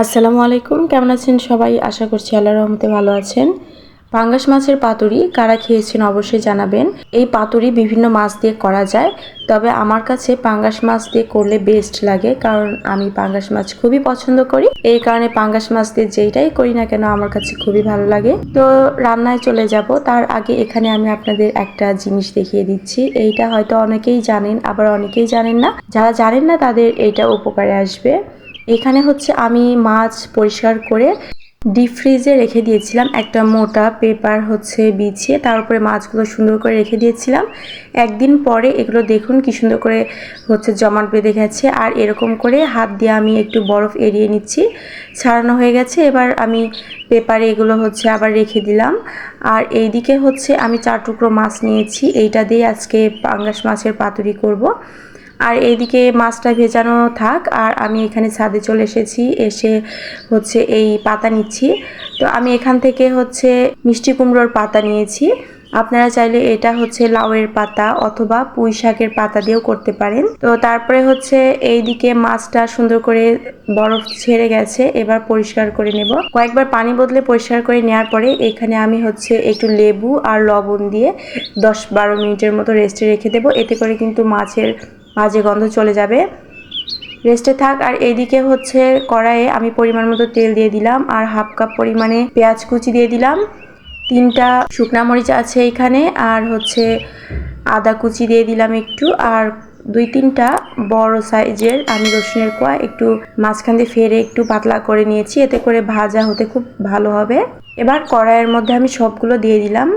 আসসালামু আলাইকুম, কেমন আছেন সবাই? আশা করছি আল্লাহ রহমতে ভালো আছেন। পাঙ্গাস মাছের পাতুরি কারা খেয়েছেন অবশ্যই জানাবেন। এই পাতুরি বিভিন্ন মাছ দিয়ে করা যায়, তবে আমার কাছে পাঙ্গাস মাছ দিয়ে করলে বেস্ট লাগে, কারণ আমি পাঙ্গাস মাছ খুবই পছন্দ করি। এই কারণে পাঙ্গাস মাছ দিয়ে যেইটাই করি না কেন, আমার কাছে খুবই ভালো লাগে। তো রান্নায় চলে যাব, তার আগে এখানে আমি আপনাদের একটা জিনিস দেখিয়ে দিচ্ছি। এইটা হয়তো অনেকেই জানেন, আবার অনেকেই জানেন না। যারা জানেন না, তাদের এইটা উপকারে আসবে। এখানে হচ্ছে আমি মাছ পরিষ্কার করে ডিপ ফ্রিজে রেখে দিয়েছিলাম। একটা মোটা পেপার হচ্ছে বিছিয়ে তার উপরে মাছগুলো সুন্দর করে রেখে দিয়েছিলাম। একদিন পরে এগুলো দেখুন কি সুন্দর করে হচ্ছে জমাট বেঁধে গেছে আর এরকম করে হাত দিয়ে আমি একটু বরফ এড়িয়ে নিচ্ছি। ছাড়ানো হয়ে গেছে। এবার আমি পেপারে এগুলো হচ্ছে আবার রেখে দিলাম। আর এইদিকে হচ্ছে আমি চার টুকরো মাছ নিয়েছি। এইটা দিয়ে আজকে পাঙ্গাস মাছের পাতুরি করব। আর এইদিকে মাছটা ভেজানো থাক, আর আমি এখানে ছাদে চলে এসেছি, এসে হচ্ছে এই পাতা নিচ্ছি। তো আমি এখান থেকে হচ্ছে মিষ্টি কুমড়োর পাতা নিয়েছি। আপনারা চাইলে এটা হচ্ছে লাউয়ের পাতা অথবা পুঁই শাকের পাতা দিয়েও করতে পারেন। তো তারপরে হচ্ছে এই দিকে মাছটা সুন্দর করে বরফ ছেড়ে গেছে, এবার পরিষ্কার করে নেব। কয়েকবার পানি বদলে পরিষ্কার করে নেওয়ার পরে এখানে আমি হচ্ছে একটু লেবু আর লবণ দিয়ে দশ বারো মিনিটের মতো রেস্টে রেখে দেবো। এতে করে কিন্তু মাছের বাজে গন্ধ চলে যাবে। রেস্টে থাক, আর এইদিকে হচ্ছে কড়াইয়ে আমি পরিমাণ মতো তেল দিয়ে দিলাম, আর হাফ কাপ পরিমাণে পেঁয়াজ কুচি দিয়ে দিলাম। তিনটা শুকনা মরিচ আছে এখানে, আর হচ্ছে আদা কুচি দিয়ে দিলাম একটু, আর দুই তিনটা বড় সাইজের আমি রসুনের কোয়া একটু মাঝখান দিয়ে ফেরে একটু পাতলা করে নিয়েছি, এতে করে ভাজা হতে খুব ভালো হবে। এবার কড়াইয়ের মধ্যে আমি সবগুলো দিয়ে দিলাম।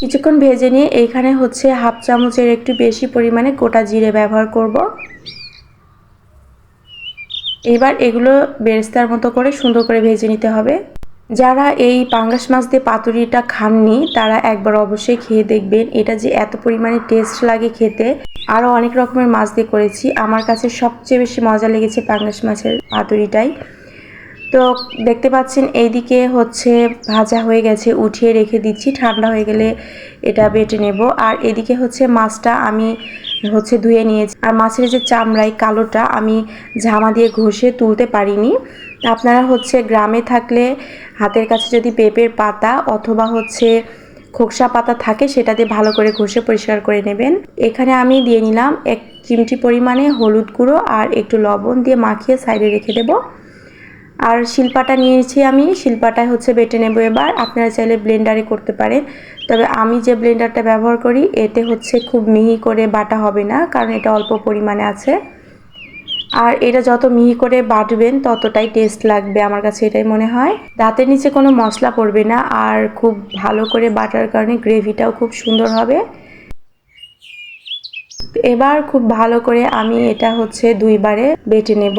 কিছুক্ষণ ভেজে নিয়ে এইখানে হচ্ছে হাফ চামচের একটু বেশি পরিমাণে গোটা জিরে ব্যবহার করব। এবার এগুলো বেরেস্তার মতো করে সুন্দর করে ভেজে নিতে হবে। যারা এই পাঙ্গাস মাছ দিয়ে পাতুরিটা খাননি, তারা একবার অবশ্যই খেয়ে দেখবেন। এটা যে এত পরিমাণে টেস্ট লাগে খেতে। আরও অনেক রকমের মাছ দিয়ে করেছি। আমার কাছে সবচেয়ে বেশি মজা লেগেছে পাঙ্গাস মাছের পাতুরিটাই। তো দেখতে পাচ্ছেন এইদিকে হচ্ছে ভাজা হয়ে গেছে, উঠিয়ে রেখে দিচ্ছি, ঠান্ডা হয়ে গেলে এটা বেটে নেব। আর এদিকে হচ্ছে মাছটা আমি হচ্ছে ধুয়ে নিয়েছি। আর মাছের যে চামড়াই কালোটা আমি ঝামা দিয়ে ঘষে তুলতে পারিনি। আপনারা হচ্ছে গ্রামে থাকলে হাতের কাছে যদি পেঁপের পাতা অথবা হচ্ছে খোকসা পাতা থাকে, সেটা দিয়ে ভালো করে ঘষে পরিষ্কার করে নেবেন। এখানে আমি দিয়ে নিলাম এক চিমটি পরিমাণে হলুদ গুঁড়ো আর একটু লবণ দিয়ে মাখিয়ে সাইডে রেখে দেবো। আর শিল্পাটা নিয়েছি আমি। শিল্পাটা হচ্ছে বেটে নেব এবার। আপনারা চাইলে ব্লেন্ডারে করতে পারেন। তবে আমি যে ব্লেন্ডারটা ব্যবহার করি, এতে হচ্ছে খুব মিহি করে বাটা হবে না, কারণ এটা অল্প পরিমাণে আছে। আর এটা যত মিহি করে বাটবেন, ততটাই টেস্ট লাগবে আমার কাছে, এটাই মনে হয়। দাঁতের নিচে কোনো মশলা পড়বে না, আর খুব ভালো করে বাটার কারণে গ্রেভিটাও খুব সুন্দর হবে। এবার খুব ভালো করে আমি এটা হচ্ছে দুইবারে বেটে নেব।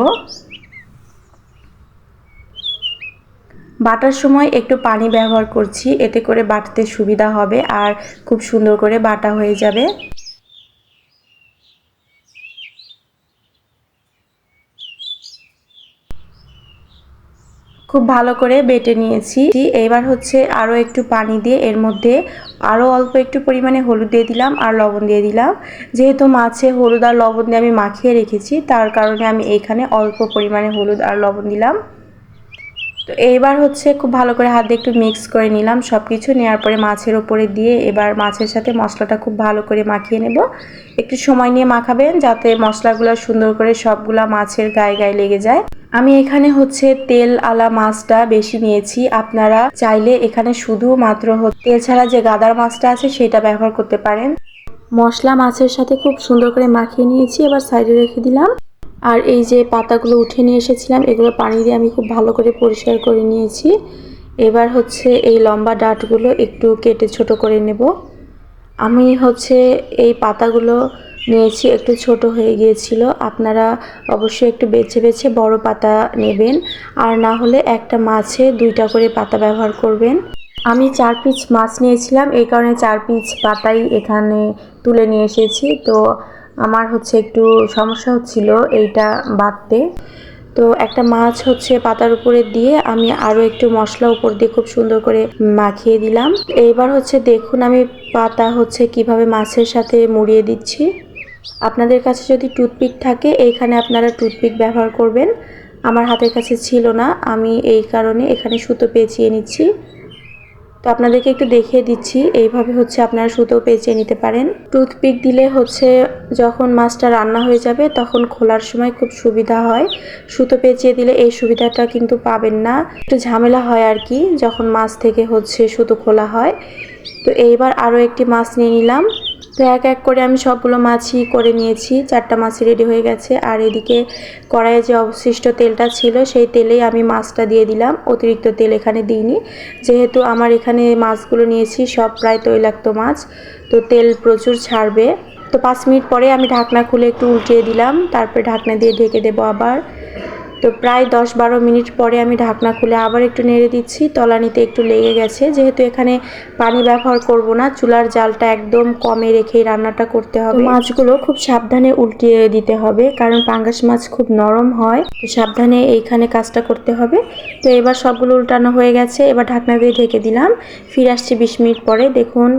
বাটার সময় একটু পানি ব্যবহার করছি, এতে করে বাটতে সুবিধা হবে আর খুব সুন্দর করে বাটা হয়ে যাবে। খুব ভালো করে বেটে নিয়েছি। এইবার হচ্ছে আরও একটু পানি দিয়ে এর মধ্যে আরও অল্প একটু পরিমাণে হলুদ দিয়ে দিলাম আর লবণ দিয়ে দিলাম। যেহেতু মাছে হলুদ আর লবণ দিয়ে আমি মাখিয়ে রেখেছি, তার কারণে আমি এইখানে অল্প পরিমাণে হলুদ আর লবণ দিলাম। তো এইবার হচ্ছে খুব ভালো করে হাত দিয়ে একটু মিক্স করে নিলাম। সব কিছু নেওয়ার পরে মাছের ওপরে দিয়ে এবার মাছের সাথে মশলাটা খুব ভালো করে মাখিয়ে নেব। একটু সময় নিয়ে মাখাবেন যাতে মশলাগুলো সুন্দর করে সবগুলা মাছের গায়ে গায়ে লেগে যায়। আমি এখানে হচ্ছে তেল আলা মাছটা বেশি নিয়েছি। আপনারা চাইলে এখানে শুধু মাত্র তেল ছাড়া যে গাদার মাছটা আছে সেটা ব্যবহার করতে পারেন। মশলা মাছের সাথে খুব সুন্দর করে মাখিয়ে নিয়েছি। এবার সাইডে রেখে দিলাম। আর এই যে পাতাগুলো উঠে নিয়ে এসেছিলাম, এগুলো পানি দিয়ে আমি খুব ভালো করে পরিষ্কার করে নিয়েছি। এবার হচ্ছে এই লম্বা ডাটগুলো একটু কেটে ছোট করে নেব। আমি হচ্ছে এই পাতাগুলো নিয়েছি, একটু ছোট হয়ে গিয়েছিল। আপনারা অবশ্যই একটু বেছে বেছে বড় পাতা নেবেন। আর না হলে একটা মাছে দুইটা করে পাতা ব্যবহার করবেন। আমি চার পিস মাছ নিয়েছিলাম, এই কারণে চার পিস পাতাই এখানে তুলে নিয়ে এসেছি। তো আমার হচ্ছে একটু সমস্যা হচ্ছিল এইটা বাঁধতে। তো একটা মাছ হচ্ছে পাতার উপরে দিয়ে আমি আরও একটু মশলা উপর দিয়ে খুব সুন্দর করে মাখিয়ে দিলাম। এইবার হচ্ছে দেখুন আমি পাতা হচ্ছে কীভাবে মাছের সাথে মুড়িয়ে দিচ্ছি। আপনাদের কাছে যদি টুথপিক থাকে, এইখানে আপনারা টুথপিক ব্যবহার করবেন। আমার হাতের কাছে ছিল না, আমি এই কারণে এখানে সুতো পেঁচিয়ে নিচ্ছি। তো আপনাদেরকে একটু দেখিয়ে দিচ্ছি, এইভাবে হচ্ছে আপনারা সুতো পেঁচিয়ে নিতে পারেন। টুথপিক দিলে হচ্ছে যখন মাছটা রান্না হয়ে যাবে তখন খোলার সময় খুব সুবিধা হয়। সুতো পেঁচিয়ে দিলে এই সুবিধাটা কিন্তু পাবেন না। একটু ঝামেলা হয় আর কি, যখন মাছ থেকে হচ্ছে সুতো খোলা হয়। তো এইবার আরও একটি মাছ নিয়ে নিলাম। তো এক এক করে আমি সবগুলো মাছই করে নিয়েছি। চারটা মাছই রেডি হয়ে গেছে। আর এদিকে কড়াইয়ে যে অবশিষ্ট তেলটা ছিল, সেই তেলেই আমি মাছটা দিয়ে দিলাম। অতিরিক্ত তেল এখানে দিইনি। যেহেতু আমার এখানে মাছগুলো নিয়েছি, সব প্রায় তৈলাক্ত মাছ। তো তেল প্রচুর ছাড়বে। তো পাঁচ মিনিট পরে আমি ঢাকনা খুলে একটু উল্টিয়ে দিলাম। তারপরে ঢাকনা দিয়ে ঢেকে দেবো আবার। তো প্রায় দশ বারো মিনিট পরে আমি ঢাকনা খুলে আবার একটু নেড়ে দিচ্ছি। তলানিতে একটু লেগে গেছে। যেহেতু এখানে পানি ব্যবহার করব না চুলার জালটা একদম কমে রেখেই রান্নাটা করতে হবে। মাছগুলো খুব সাবধানে উল্টিয়ে দিতে হবে কারণ পাঙ্গাস মাছ খুব নরম হয়। তো সাবধানে এইখানে কাজটা করতে হবে। তো এবার সবগুলো উল্টানো হয়ে গেছে। এবার ঢাকনা দিয়ে ঢেকে দিলাম। ফিরে আসছি বিশ মিনিট পরে। দেখুন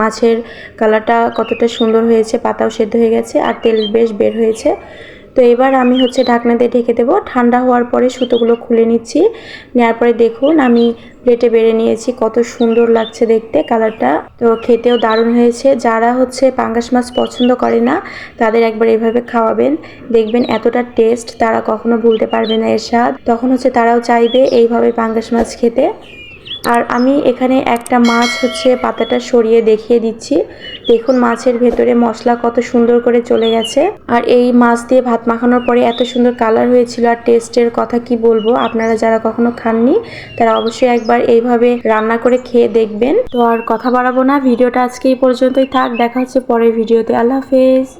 মাছের কালারটা কতটা সুন্দর হয়েছে পাতাও সেদ্ধ হয়ে গেছে আর তেল বেশ বের হয়েছে। তো এবার আমি হচ্ছে ঢাকনা দিয়ে ঢেকে দেবো। ঠান্ডা হওয়ার পরে সুতোগুলো খুলে নিচ্ছি। নেওয়ার পরে দেখুন আমি প্লেটে বেড়ে নিয়েছি, কত সুন্দর লাগছে দেখতে কালারটা। তো খেতেও দারুণ হয়েছে। যারা হচ্ছে পাঙ্গাস মাছ পছন্দ করে না, তাদের একবার এভাবে খাওয়াবেন। দেখবেন এতটা টেস্ট তারা কখনো ভুলতে পারবে না এর স্বাদ। তখন হচ্ছে তারাও চাইবে এইভাবে পাঙ্গাস মাছ খেতে। আর আমি এখানে একটা মাছ হচ্ছে পাতাটা সরিয়ে দেখিয়ে দিচ্ছি। দেখুন মাছের ভেতরে মশলা কত সুন্দর করে চলে গেছে। আর এই মাছ দিয়ে ভাত মাখানোর পরে এত সুন্দর কালার হয়েছিল আর টেস্টের কথা কি বলব? আপনারা যারা কখনো খাননি, তারা অবশ্যই একবার এইভাবে রান্না করে খেয়ে দেখবেন। তো আর কথা বাড়াবো না, ভিডিওটা আজকে এই পর্যন্তই থাক। দেখা হচ্ছে পরের ভিডিওতে। আল্লাহ হাফেজ।